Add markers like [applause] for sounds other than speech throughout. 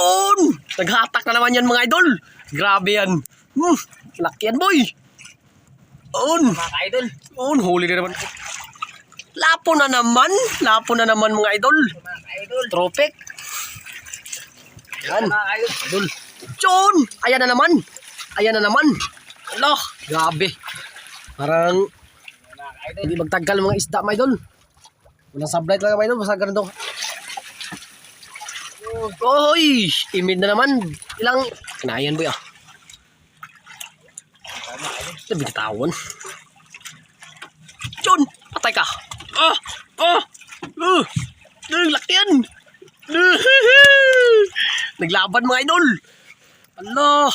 Yun! Naghatak na naman yan mga idol. Grabe yan. Hmm, laki yan boy. Yun. Mga idol. Yun, huli na naman. Lapo na naman. Lapo na naman mga idol. Mga idol. Tropic. Yan. Mga idol. Yun! Ayan na naman. Ayan na naman. Ala, grabe. Parang hindi magtagal mga isda mga idol. Walang sublight lang mga idol. Basta ganun to. Oy! Imid na naman. Ilang... Kinayan boy ah. Ito bitawan. Yun! Patay ka! Ah! Ah! Uh! Uh! Laki yan! Uh! [laughs] Naglaban mga idol! Allah!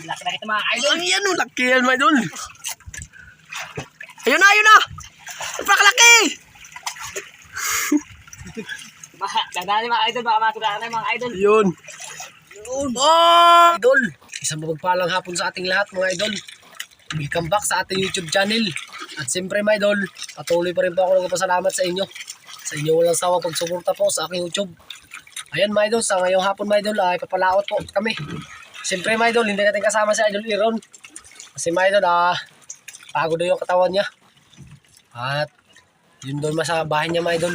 Laki na kita mga idol. Ang yan, oh, laki yan mga idol! Ayun na, ayun na! Napakalaki! Mga, dadaan mga idol. Baka matulaan na mga idol. Yun. Yun. Oh! Idol! Isang mapagpalang hapon sa ating lahat mga idol. Welcome back sa ating YouTube channel. At siyempre mga idol, patuloy pa rin po ako nagpasalamat sa inyo. Sa inyo walang sawa pagsuporta po sa aking YouTube. Ayan mga idol, sa ngayong hapon mga idol ay papalaot po kami. Siyempre mga idol, hindi natin kasama si Idol Iron. Kasi mga idol, ah, pagod na yung katawan niya. At yun doon sa bahay niya mga idol.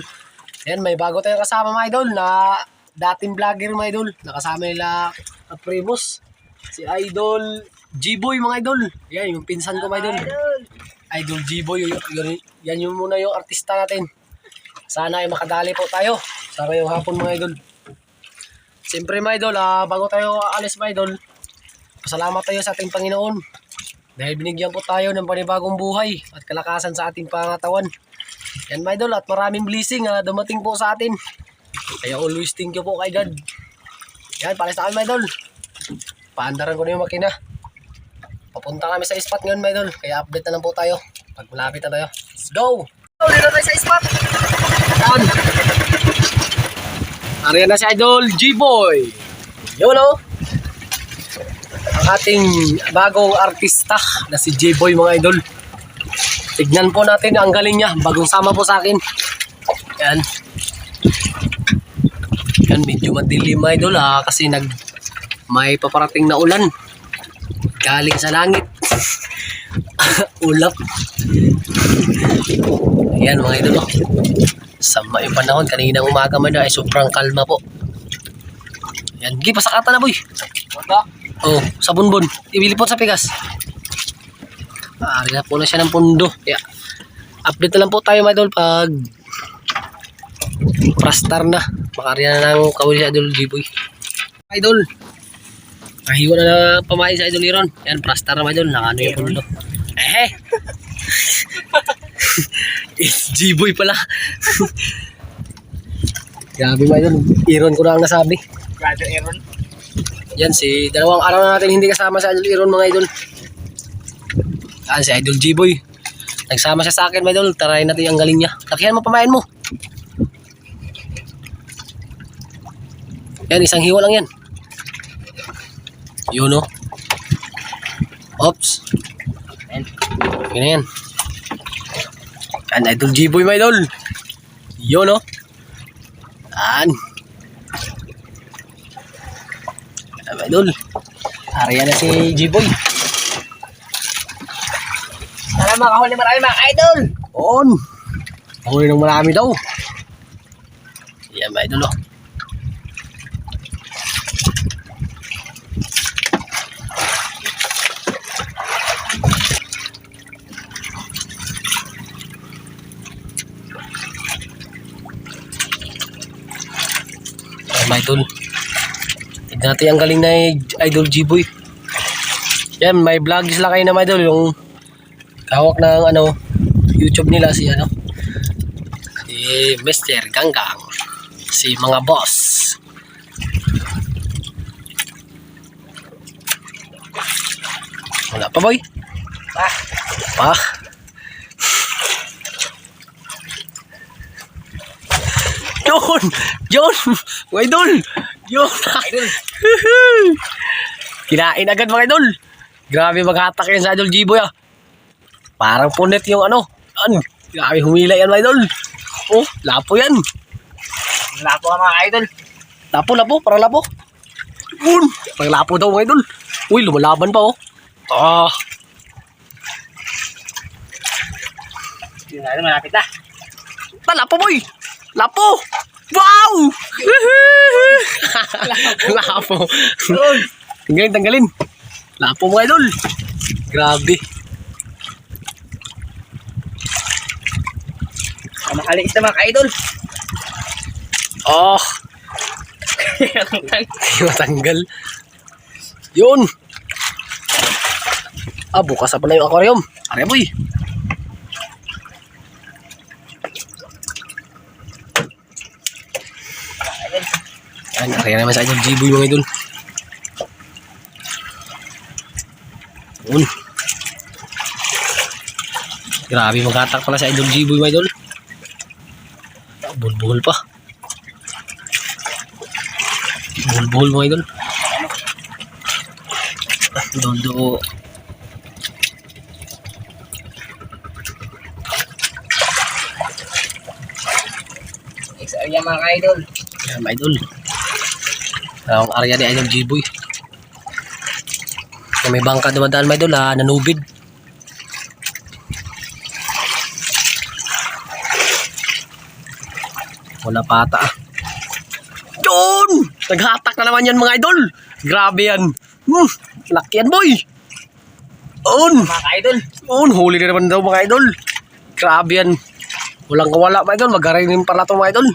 Ayan, may bago tayong kasama mga idol na dating vlogger mga idol. Nakasama nila at Primus. Si Idol G-Boy mga idol. Yan, yung pinsan ko mga idol. Idol. G-Boy. Yan yung muna yung artista natin. Sana ay makadali po tayo sa ngayong hapon mga idol. Siyempre mga idol, ah, bago tayo alis mga idol, pasalamat tayo sa ating Panginoon. Dahil binigyan po tayo ng panibagong buhay at kalakasan sa ating pangatawan. Yan mga idol at maraming blessing na dumating po sa atin. Kaya always thank you po kay God. Yan, palis na kami mga idol. Paandaran ko na yung makina. Papunta kami sa spot ngayon mga idol. Kaya update na lang po tayo. Pag malapit na tayo. Let's go! Dito tayo sa spot. Yan. Ariyan na si Idol G-Boy. Yun o. Ang ating bagong artista na si J-Boy mga idol. Tignan po natin ang galing niya. Bagong sama po sa akin. Yan. Yan, medyo madilim mga idol ha. Kasi nag may paparating na ulan. Galing sa langit. [laughs] Ulap. Ayan mga idol. oh. Sama yung panahon. Kaninang umaga man na ay sobrang kalma po. Yan. Gi, pasakata na boy. Wala. Oh, sa bunbon. Ibili po sa pigas. Maaari na po na siya ng pundo. Kaya, update na lang po tayo mga idol pag prastar na. Makari na ng kawili sa idol G-Boy. Idol. Kahiwa na na pamain sa idol Iron. Yan, prastar na mga idol. Nakano yung pundo. Eh, G-Boy [laughs] pala. [laughs] Grabe mga idol. Iron ko na ang nasabi. Brother Aaron. Yan si dalawang araw na natin hindi kasama sa Idol Iron mga idol. Yan si Idol G-Boy. Nagsama siya sa akin idol. Tarayin natin ang galing niya. Lakihan mo pamain mo. Yan isang hiwa lang yan. Yun o. Oops. Yan. Okay na yan. Yan Idol G-Boy mga idol. Yun o. Yan. Yan mga idol. Ariyan na si G-Boy. Sana makahuli marami mga idol. On. Huli ng marami daw. Yan mga idol oh. mga idol. Tignan natin ang galing na idol G-Boy. Yan, may vlog sila kayo na mga idol. Yung hawak ng ano YouTube nila si ano si Mr. Ganggang si mga boss. Wala pa boy. Ah, pa. Yun! Yun! Mga idol! Idol. kinain agad mga idol. Grabe maghatak yan sa idol G-Boy ah Parang punit yung ano. Yan. Grabe humila yan, idol. Oh, lapo yan. Wala po ka mga idol. Lapo, lapo, parang lapo. Yun, parang lapo daw mga idol. Uy, lumalaban pa oh. Ah, Yun na, malapit na. ta, lapo boy. Lapo. Wow! [laughs] lapo. Tanggalin, tanggalin. Lapo mga idol. Grabe. Ang makalis na mga idol. Oh, [laughs] matanggal. Yun. Ah, bukas na pala yung aquarium. Are boy. Yan, kaya naman sa idol G-Boy mga idol. Yun. Grabe maghatak pala sa idol G-Boy mga idol. Ah, Bulbul pa. Bulbul mga idol. Dodo. XR yan mga idol. Yan mga idol. Ang area ni Idol G-Boy. May bangka dumadaan mga idol ha, nanubid. Wala pata. Yun! Naghatak na naman yan mga idol. Grabe yan. Hmm, laki yan boy. Un! Mga idol. Un, huli na naman daw mga idol. Grabe yan. Walang kawala mga idol. Magaray rin pala to mga idol.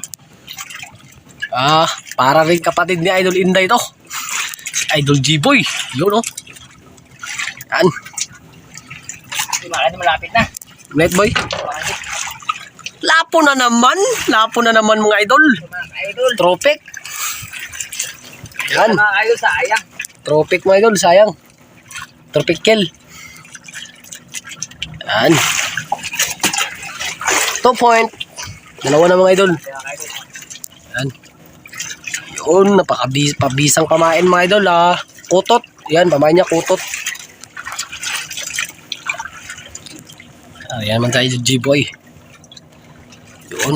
Ah, para rin kapatid ni Idol Inday to. Idol G-Boy. Yun oh. Yan. Idol malapit na. Net boy. Idol. Lapo na naman. Lapo na naman mga idol. Tropic. Yan. Mga idol sayang. Tropic mga idol. Sayang. Tropic kill. Yan. Two point. Dalawa na mga idol. Yan. Yun, napakabis pabisang pamain mga idol ah. Kutot. Yan, pamain niya kutot. Ayan man tayo G-Boy. Yun,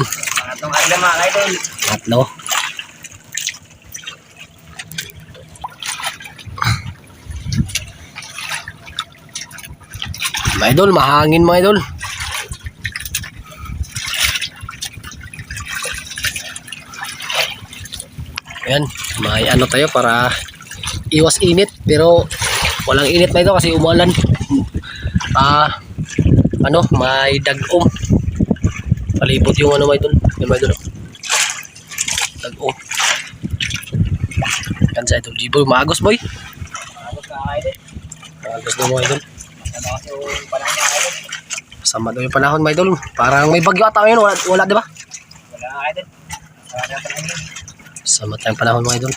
itong idol mga idol. tatlo. Mga idol, mahangin mga idol. Ayan, may ano tayo para iwas init pero walang init na ito kasi umulan. Ah, ano, may dagom. Palibot yung ano may idol. Yung may idol. oh. Dagom. Yan sa idol. G-boy, maagos boy. Maagos daw mga idol. Ano kasi yung panahon mga idol. Sama daw yung panahon mga idol. Parang may bagyo ata ngayon. Wala, wala di ba? Wala na panahon yun. Sama tayong panahon mga idol.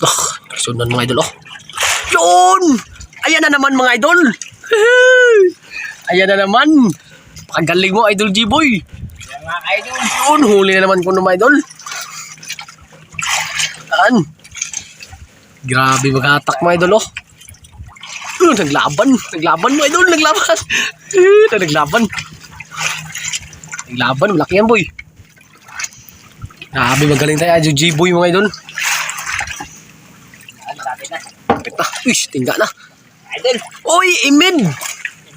Oh, sundan mga idol. Oh. Yun! Ayan na naman mga idol. Ayan na naman. Pakagaling mo idol G-boy. Yan mga idol. Yun, huli na naman ko ng idol. Saan? Grabe maghatak mga idol oh. Uh, naglaban. Naglaban mga idol. Naglaban. Uh, naglaban. Naglaban. Malaki yan boy. Grabe magaling tayo. Idol G-boy mga idol. Malapit na. Uy, tingga na. Idol. Uy, imid.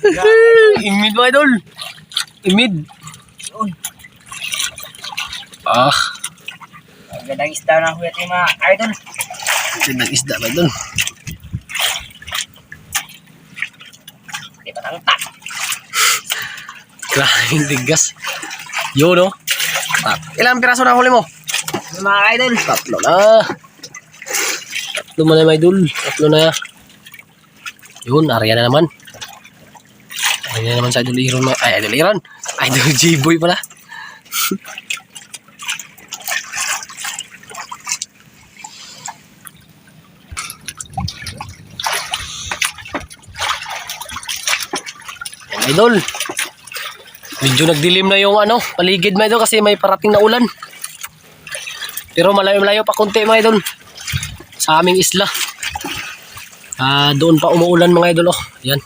[laughs] imid mga idol. Imid. Yun. Ah, Ang gandang isda ng huyat yung mga idol. gandang isda mga idol. Di pa tangtak. Grabe yung tigas. Yun, no? Ah, ilang piraso na huli mo? Mga idol. Tatlo na. Tatlo mo na, idol. Tatlo na. Yun, arya na naman. Arya na naman sa idol Iron. Ay, idol Iron. Idol [laughs] G-Boy pala. Idol. Medyo nagdilim na yung ano, paligid mga idol kasi may parating na ulan. Pero malayo-malayo pa konti mga idol. Sa aming isla. Ah, doon pa umuulan mga idol oh. Yan.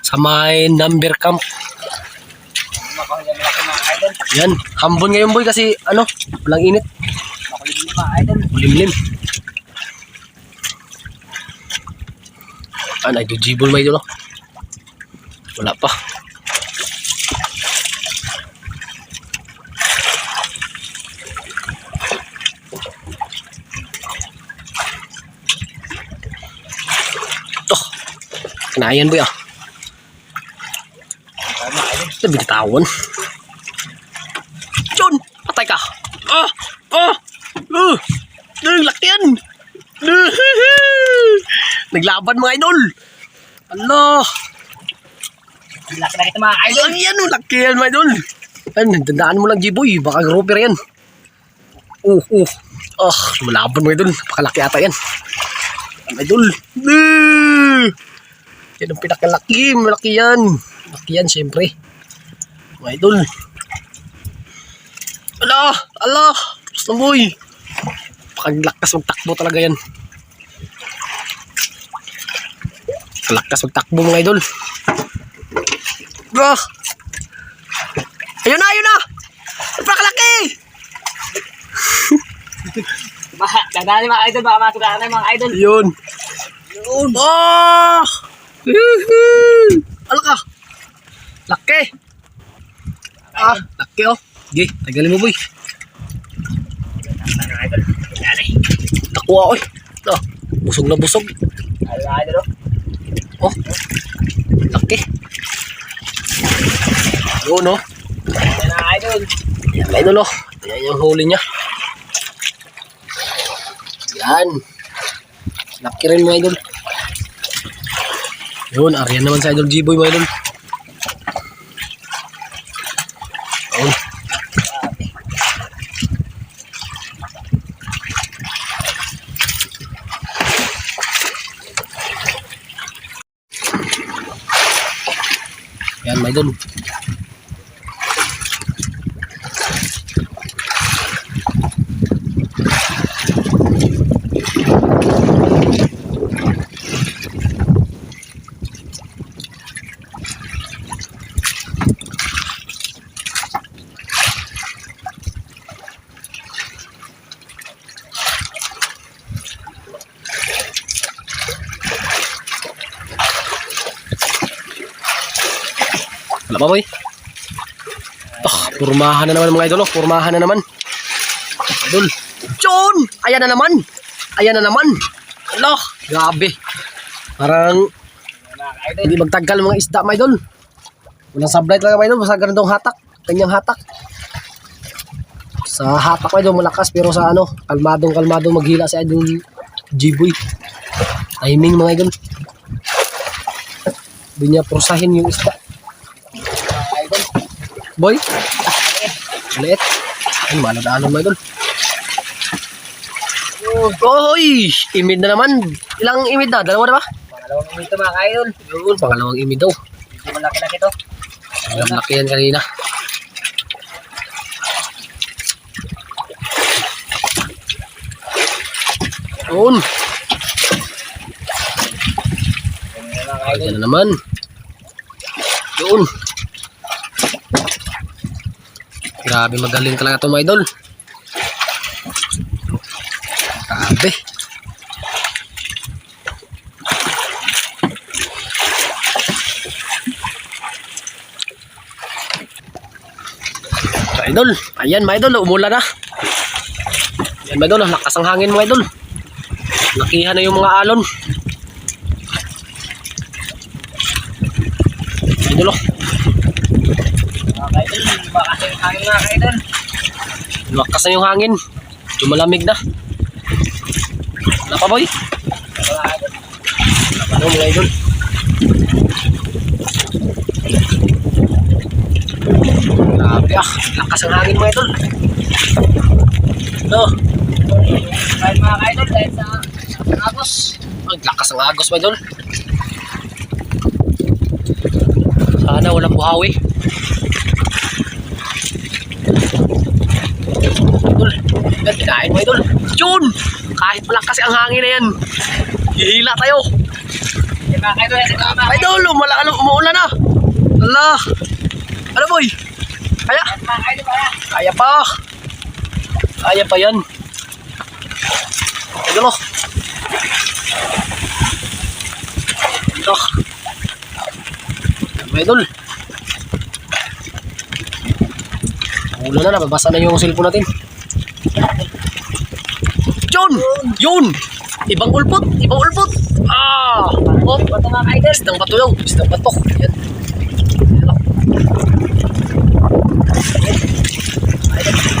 Sa may number camp. Mga. Yan, hambon ngayon boy kasi ano, walang init. Makulimlim mga idol. Limlim. Ah, nag-jibol may idol oh. Wala pa. Kinayan boy ah. Ito bitawan. John! Patay ka! Ah! Ah! Uh! Uh! Laki yan! Uh! [laughs] Naglaban mga idol! Allah! Ang Laki na kita mga idol. Ang yan oh! Laki yan mga idol! Ay, nagdandaan mo lang G-boy. Baka grouper yan. Uh! Uh! Ah! Lumalaban mga idol. Napakalaki ata yan. Mga idol! Uh! Yan ang pinakalaki. Malaki yan. Malaki yan syempre. Mga idol. Ala! Ala! Tapos na boy! Pakaglakas magtakbo talaga yan. Lakas magtakbo mga idol. Bro! Ayun na! Ayun na! Napakalaki! [laughs] Baha, dadaan mga idol. Baka makita na mga idol. Yun. Yun. Oh! Woohoo! Ala ka! Laki! Ah, laki oh. Sige, tagalin mo boy. Eh. Nakuha oy. Ah, busog na busog. Idol. oh. Laki. Yun oh. Yan mga idol. Yan mga idol oh. Yan yung huli niya. Yan. Laki rin mga idol. Yun, ariyan naman sa idol G-Boy mga idol. Yan mga idol. Wala pa boy? Ah, purmahan na naman mga idol. oh. Purmahan na naman. Idol. John! Ayan na naman. Ayan na naman. Ala, grabe. Parang hindi magtagal mga isda mga idol. Walang sablay talaga mga idol. Basta ganitong hatak. Kanyang hatak. Sa hatak mga idol malakas pero sa ano, kalmadong kalmadong maghila si idol G-Boy. Timing mga idol. Hindi niya prusahin yung isda. Boy? Maliit. Ay, maladaanan mo idol. Oy! Imid na naman. Ilang imid na? Dalawa na ba? Pangalawang minute mga idol. Yun, pangalawang imid daw. Medyo malaki-laki to. Ang laki yan kanina. Yun. Ayan na naman. Yun. Grabe magaling talaga ito mga idol. Grabe. Mga idol, ayan mga idol, umulan na. Ayan mga idol, lakas ang hangin mga idol. Nakihan na yung mga alon. Idol, oh. Kasi yung hangin mga idol. Lakas na yung hangin. Lumalamig na. Wala pa boy? Mga idol. Ano mga idol? Grabe ah. Lakas ang hangin mga idol. No. Dahil mga idol, dahil sa agos. Ang lakas ng agos mga idol. Sana walang buhawi. Idol. Kinain mo idol. Yun! Kahit malakas ang hangin na yan. Hihila tayo. Idol, ano, umuulan na. Allah. Ano boy? Kaya! Kaya. Pa! Kaya pa yan. Idol oh. Ito. Idol. Ulan na, nababasa na yung cellphone natin. Yun! Yun! Ibang ulpot! Ibang ulpot! Ah! Oh. Isdang bato daw. Isdang bato. Yan.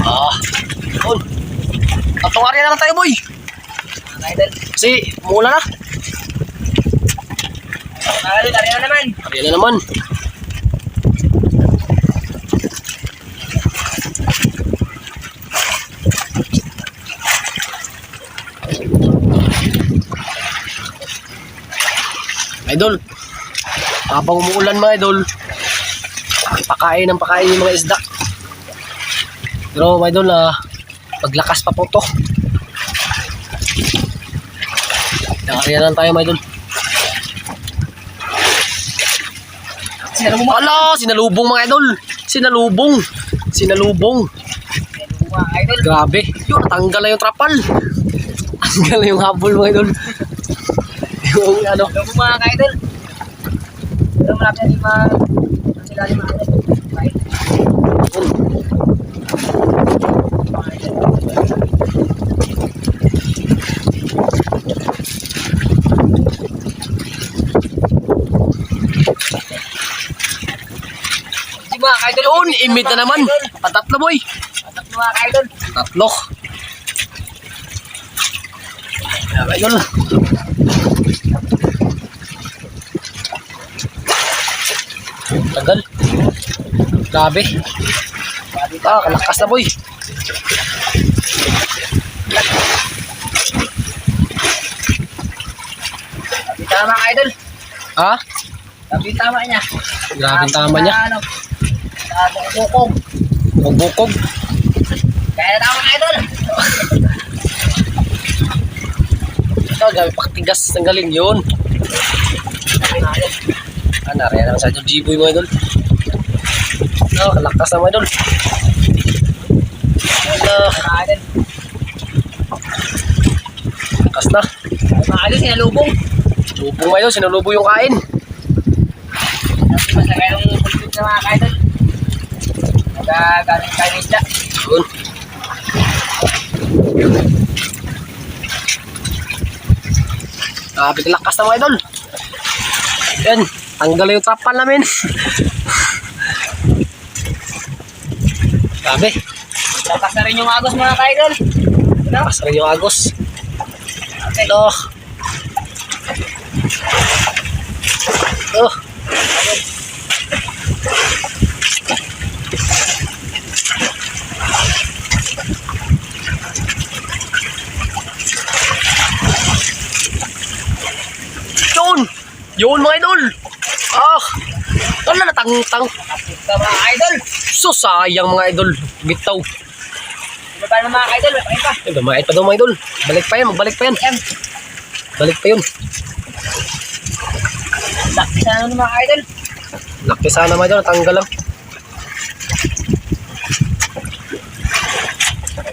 Ah. Yun. Tatlong area naman tayo, boy. Kasi, mula na. Tari na naman. Area na naman. Idol, habang umuulan mga idol, pakain ng pakain yung mga isda. Pero mga idol, ah, paglakas pa po to. Nakariyan lang tayo mga idol. Sinalubong Ala, sinalubong mga idol. Sinalubong. Sinalubong. Grabe. Yun, tanggal na yung trapal. [laughs] Tanggal na yung habol mga idol. Yung ano. Sinalubong mga idol. Pero malapit na yung mga sila yung mga. Bye. Mga idol. Di ba, idol? Yun, imit na naman. Patatlo boy. Tatlo mga idol. Tatlo. Yan, mga idol. Tagal. Grabe. Ah, kalakas na boy. Tama idol. Ha? Sabi tama niya. Grabe tama niya. Ano? Sa bukong. Bukog-bukog. Kaya tama idol. Ito, gabi pakatigas ng galing yun. Ah, nariyan lang sa idol. G-boy mo idol. Oh, kalakas na mo idol. Mga idol. Lakas na. Idol, sinalubong. Lubong mo idol. Sinulubo yung kain. Mas na kayong kulpit sa mga idol. Nagagaling tayo ng isda. Yun. Grabe lakas na mga idol. Yan. Tanggal yung trapal namin. Grabe. Tapas na rin yung agos mga idol. Ano? Lakas rin yung agos. Okay. Oh. Oh. Yun! Yun mga idol! Ah! Wala na tang tang. Kapit ka mga idol. So sayang mga idol. Bitaw. Ano ba naman mga idol? May pa. Ay, Bamait pa daw mga idol. Balik pa yan, magbalik pa yan. Balik pa yun. Laki sana ng mga idol. Laki sana mga idol, tanggal lang.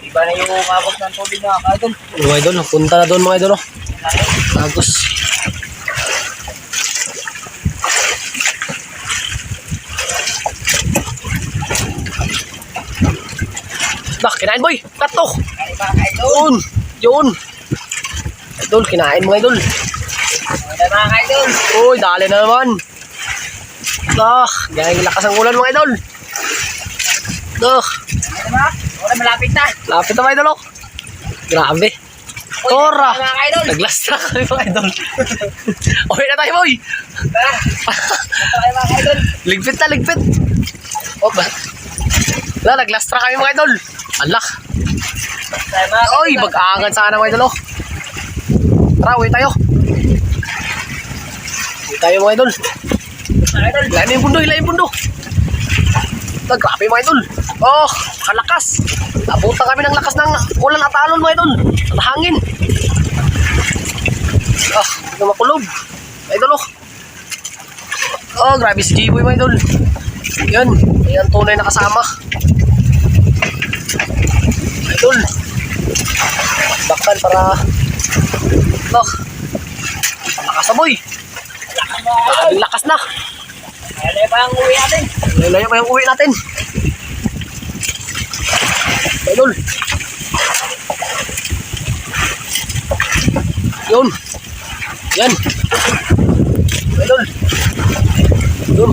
Iba na yung agos ng tubig mga idol. Mga idol, punta na doon mga idol. Oh. Agos. Bah, kinain boy. Kato. Kaya mga idol. Yun. Yun. Idol, kinain mga idol. Ano mga idol? Uy, dali na naman. Ah, gaya lakas ang ulan mga idol. Ba? Wala malapit na. lapit na mga idol. Oh. Grabe. Tora. Nag-last track kami mga idol. [laughs] okay na tayo boy. [laughs] Ligpit na, ligpit. Oh, ba? Wala, nag-last track kami mga idol. Mga Oy, mag-aangan sana mga idol. Oh. Tara, uwi tayo. Uwi tayo mga idol. Mo yung bundo, hilahin yung bundo. Ito, grabe mga idol. Oh, kalakas. Abutan kami ng lakas ng ulan at alon mga idol. At hangin. Ah, na makulog. Mga idol oh. Oh, grabe si Jiboy mga idol. Yan, yan tunay na kasama. Idol. Baktan para Bah. Nakasaboy. Maraming lakas na. Ano pa ang uwi natin? Layo pa yung uwi natin. Idol. Yun. Yan. Idol. Yun.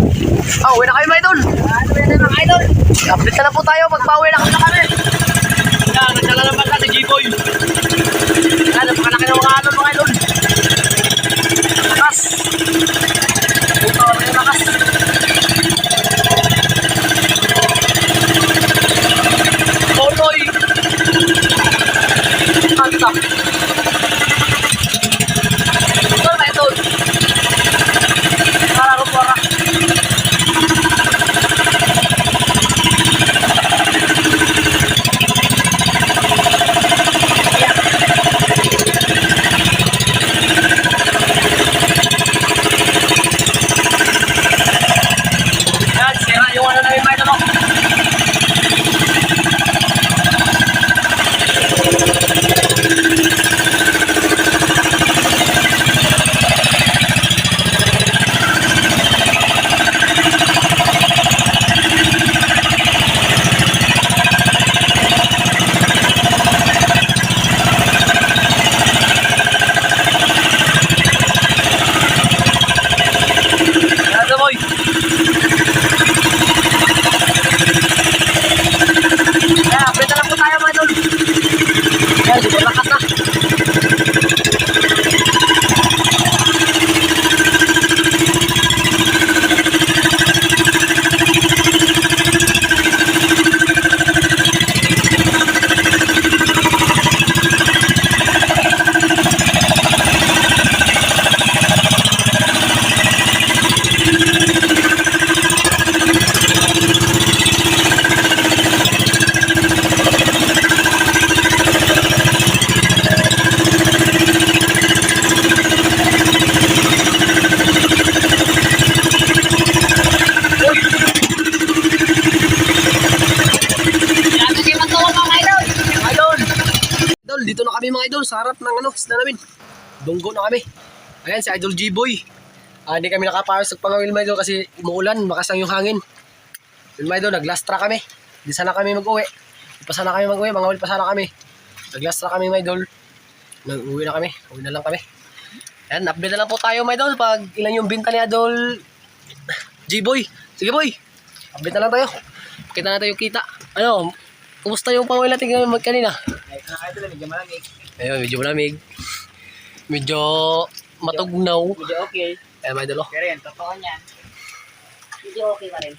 Ah, uwi na kayo, mga idol. Ano ba yan mga idol? Update na po tayo pag pauwi na kami na kami. Yan, nagdala naman ka si G-Boy. Yan, napakalaki ng mga ano, mga idol. Lakas. Puto harap ng ano, isla namin. Dunggo na kami. Ayan, si Idol G-Boy. Ah, hindi kami nakapayos sa pangawil mga idol kasi umuulan, makasang yung hangin. Yun mga idol, naglastra kami. Di sana kami mag-uwi. Di pa sana kami mag-uwi, mangawil pa sana kami. Naglastra kami mga idol. Nag-uwi na kami, uwi na lang kami. Ayan, update na lang po tayo mga idol pag ilan yung binta ni Idol G-Boy. Sige boy, update na lang tayo. Kita natin yung kita. Ano, kumusta yung pangawil natin kanina? Ay, mga idol, medyo malamig. Ayun, medyo malamig. Medyo matugnaw. Medyo okay. Ayan, mga idol. oh. Pero yan, totoo niyan. Medyo okay pa rin.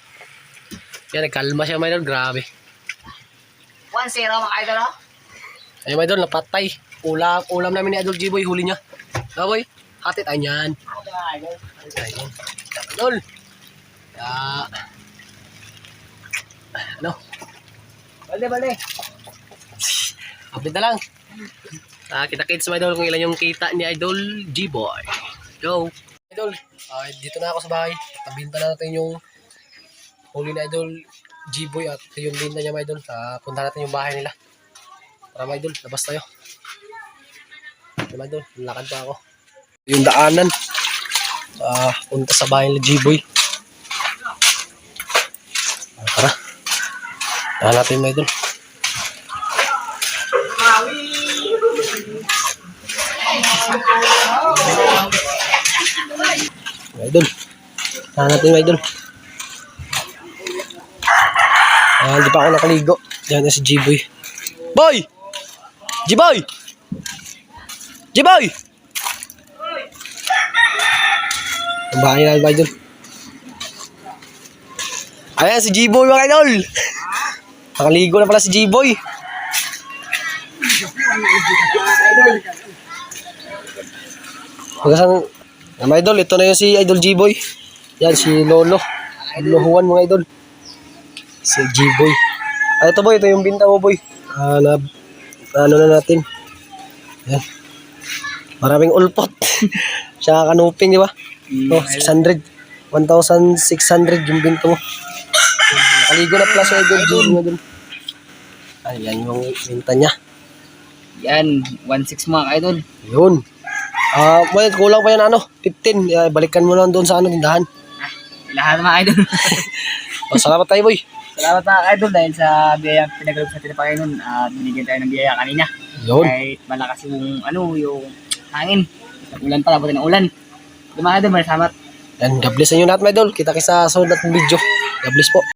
Yan, nagkalma siya, mga idol. Grabe. 1-0 mga idol, oh. Ayun, mga idol, napatay. Ulam, ulam namin ni Idol G-Boy, huli niya. Ah, boy. Hatit, ayan. Ano mga idol? Ayan. Idol. Ano? Bale, bale. Update na lang. Ah, kita-kits mga idol kung ilan yung kita ni Idol G-Boy. Go. Idol, ah, dito na ako sa bahay. Tabinta na natin yung huli ni Idol G-Boy at yung binta niya mga idol. Ah, punta natin yung bahay nila. Tara mga idol, labas tayo. Mga idol, lakad pa ako. Yung daanan. Ah, punta sa bahay ni G-Boy. Ah, tara. Tara natin mga idol. Idol. Natin mga idol? Ah, hindi pa ako nakaligo. Diyan na si G-Boy. Boy! G-Boy! G-Boy! Ang bahay na mga idol. Ayan si G-Boy mga idol. [laughs] Nakaligo na pala si G-Boy. Magasan, mga idol, ito na yung si Idol G-Boy. Yan, si Lolo. Luluhuan mga idol. Si G-Boy. Ah, ito boy, ito yung binta mo boy. Ah, na, ano na natin. Yan. Maraming ulpot. [laughs] Siya kanuping, di ba? Oh, 600. 1,600 yung binto mo. Nakaligo na pala sa idol. June mo dun. Ayan yung minta niya. Yan, 1.6 mga ka-idol. Yun. Ah, well, kulang pa yan ano, 15. Uh, balikan mo lang doon sa ano tindahan. Ah, lahat mga idol. [laughs] Oh, salamat tayo, boy. Salamat mga ka-idol dahil sa biyaya pinagalob sa tinapay nun at binigyan tayo ng biyaya kanina. Yun. Kahit malakas yung ano, yung hangin. Ulan pa, dapat ng ulan. Mga idol, maraming salamat. And God bless sa inyo lahat, my idol. Kita kita sa sunod natin video. God bless po.